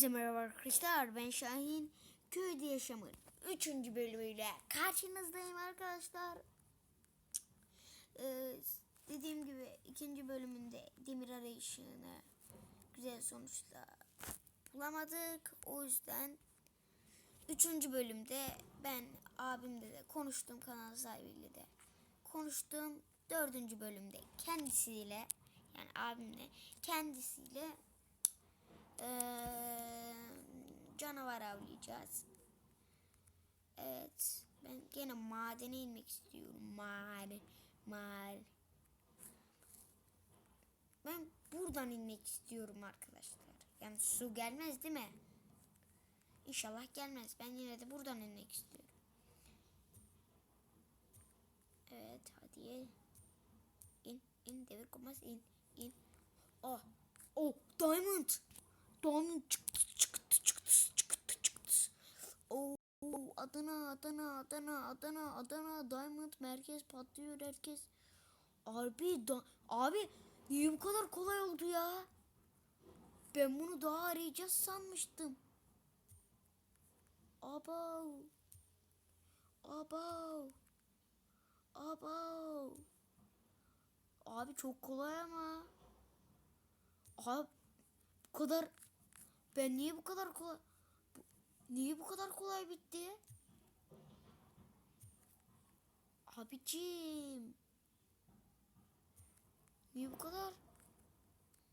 Hepinize merhaba arkadaşlar. Ben Şahin. Köyde yaşamın 3. bölümüyle karşınızdayım arkadaşlar. Ee, dediğim gibi ikinci bölümünde demir arayışını güzel sonuçla bulamadık. O yüzden 3. bölümde ben abimle de konuştum kanal sahibiyle de konuştum. 4. bölümde kendisiyle yani abimle kendisiyle ee, canavar avlayacağız. Evet. Ben gene madene inmek istiyorum. Maden. Maden. Ben buradan inmek istiyorum arkadaşlar. Yani su gelmez değil mi? İnşallah gelmez. Ben yine de buradan inmek istiyorum. Evet hadi. İn, in, devir komaz, in, in. Oh, oh, diamond. Diamond çıktı, çıktı, çıktı, çıktı, çıktı. Oh, Adana, Adana, Adana, Adana, Adana, Diamond merkez patlıyor herkes. Abi, da, abi niye bu kadar kolay oldu ya? Ben bunu daha arayacağız sanmıştım. Abav. Abav. Abav. Abi çok kolay ama. Abi bu kadar ben niye bu kadar kolay niye bu kadar kolay bitti? Abicim. Niye bu kadar?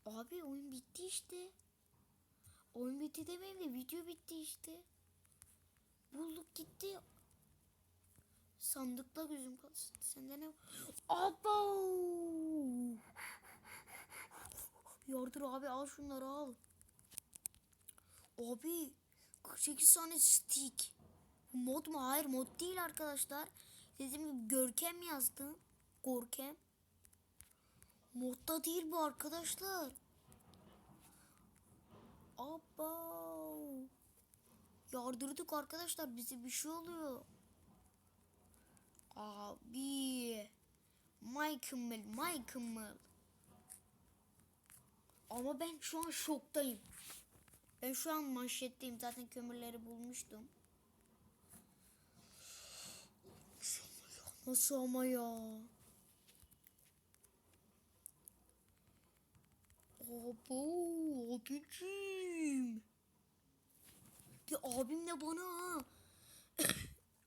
Abi oyun bitti işte. Oyun bitti demeyeyim de video bitti işte. Bulduk gitti. Sandıkta gözüm kalsın. Sende ne? Aba! Yardır abi al şunları al. Abi 48 tane stick. Mod mu? Hayır mod değil arkadaşlar. Dediğim gibi Görkem yazdım. Gorkem. Modda değil bu arkadaşlar. Aba! Yardırdık arkadaşlar bize bir şey oluyor. Abi. Michael, Michael. Ama ben şu an şoktayım. Ben şu an manşetteyim. Zaten kömürleri bulmuştum. Nasıl ama ya? Abo, abicim. Bir abim de bana.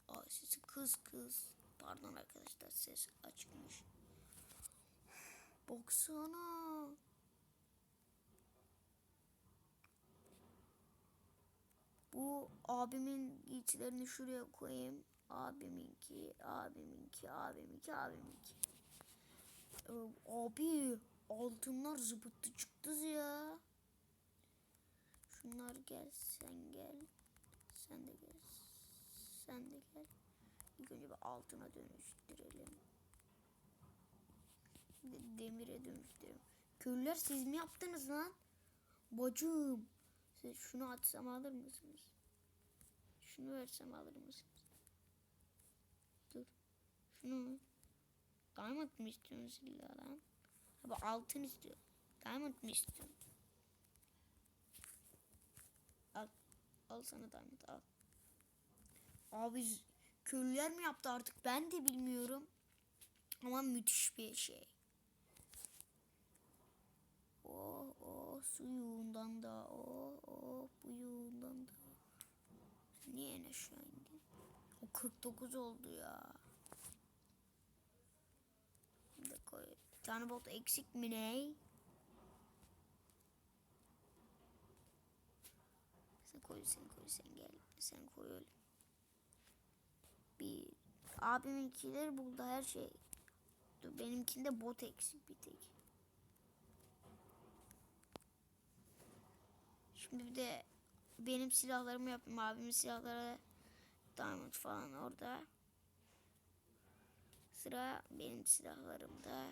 Aa, sesi kız kız. Pardon arkadaşlar ses açmış. Baksana. Bu abimin giysilerini şuraya koyayım. Abiminki, abiminki, abiminki, abiminki. Ee, abi altınlar zıbıttı çıktı ya. Şunlar gel, sen gel. Sen de gel. Sen de gel. İlk önce bir altına dönüştürelim. Demire dönüştürelim. Köylüler siz mi yaptınız lan? Bacım. Siz şunu atsam alır mısınız? Şunu versem alır mısınız? Dur. Şunu. Diamond mı istiyorsunuz illa lan? Abi altın istiyor. Diamond mı istiyorsun? Al. Al sana diamond al. Abi köylüler mi yaptı artık ben de bilmiyorum. Ama müthiş bir şey. Oh oh suyundan da oh oh da. Niye en aşağı indin? O 49 oldu ya. Bir koy. Bir eksik mi ne? Sen koy sen koy sen gel. Sen koy öyle. Bir abiminkileri buldu her şey. Dur benimkinde bot eksik bir tek. Şimdi bir de benim silahlarımı yapayım. Abimin silahları diamond falan orada. Sıra benim silahlarımda.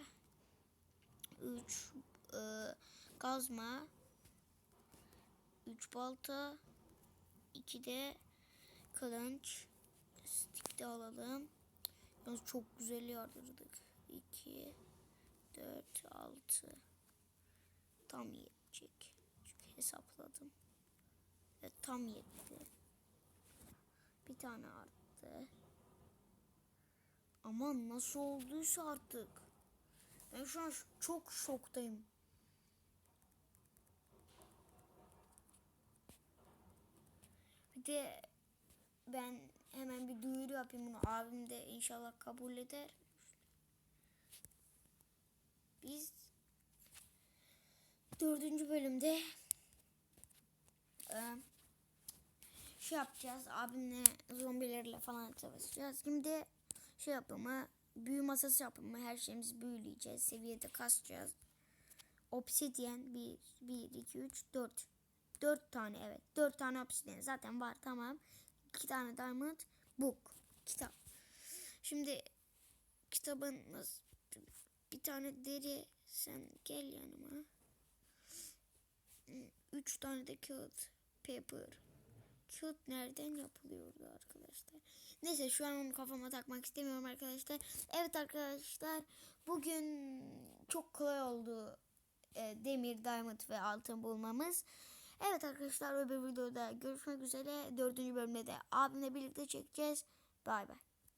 3 gazma 3 balta 2 de kılıç stick de alalım. Yalnız çok güzel yardırdık. 2 4 6 tam yetecek. Çünkü hesapladım. Evet, tam yetti. Bir tane arttı. Aman nasıl olduysa artık. Ben şu an çok şoktayım. Bir de ben hemen bir duyuru yapayım bunu. Abim de inşallah kabul eder. Biz dördüncü bölümde e, şey yapacağız. Abimle zombilerle falan savaşacağız. Şimdi şey yapımı, büyü masası yapımı her şeyimizi büyüleyeceğiz. Seviyede kasacağız. Obsidian 1, 1, 2, 3, 4. 4 tane evet. 4 tane obsidian zaten var tamam. 2 tane diamond book. Kitap. Şimdi kitabın nasıl bir tane deri sen gel yanıma. 3 tane de kağıt paper. Kağıt nereden yapılıyordu arkadaşlar? Neyse şu an onu kafama takmak istemiyorum arkadaşlar. Evet arkadaşlar bugün çok kolay oldu e, demir, diamond ve altın bulmamız. Evet arkadaşlar öbür videoda görüşmek üzere. Dördüncü bölümde de abimle birlikte çekeceğiz. Bay bay.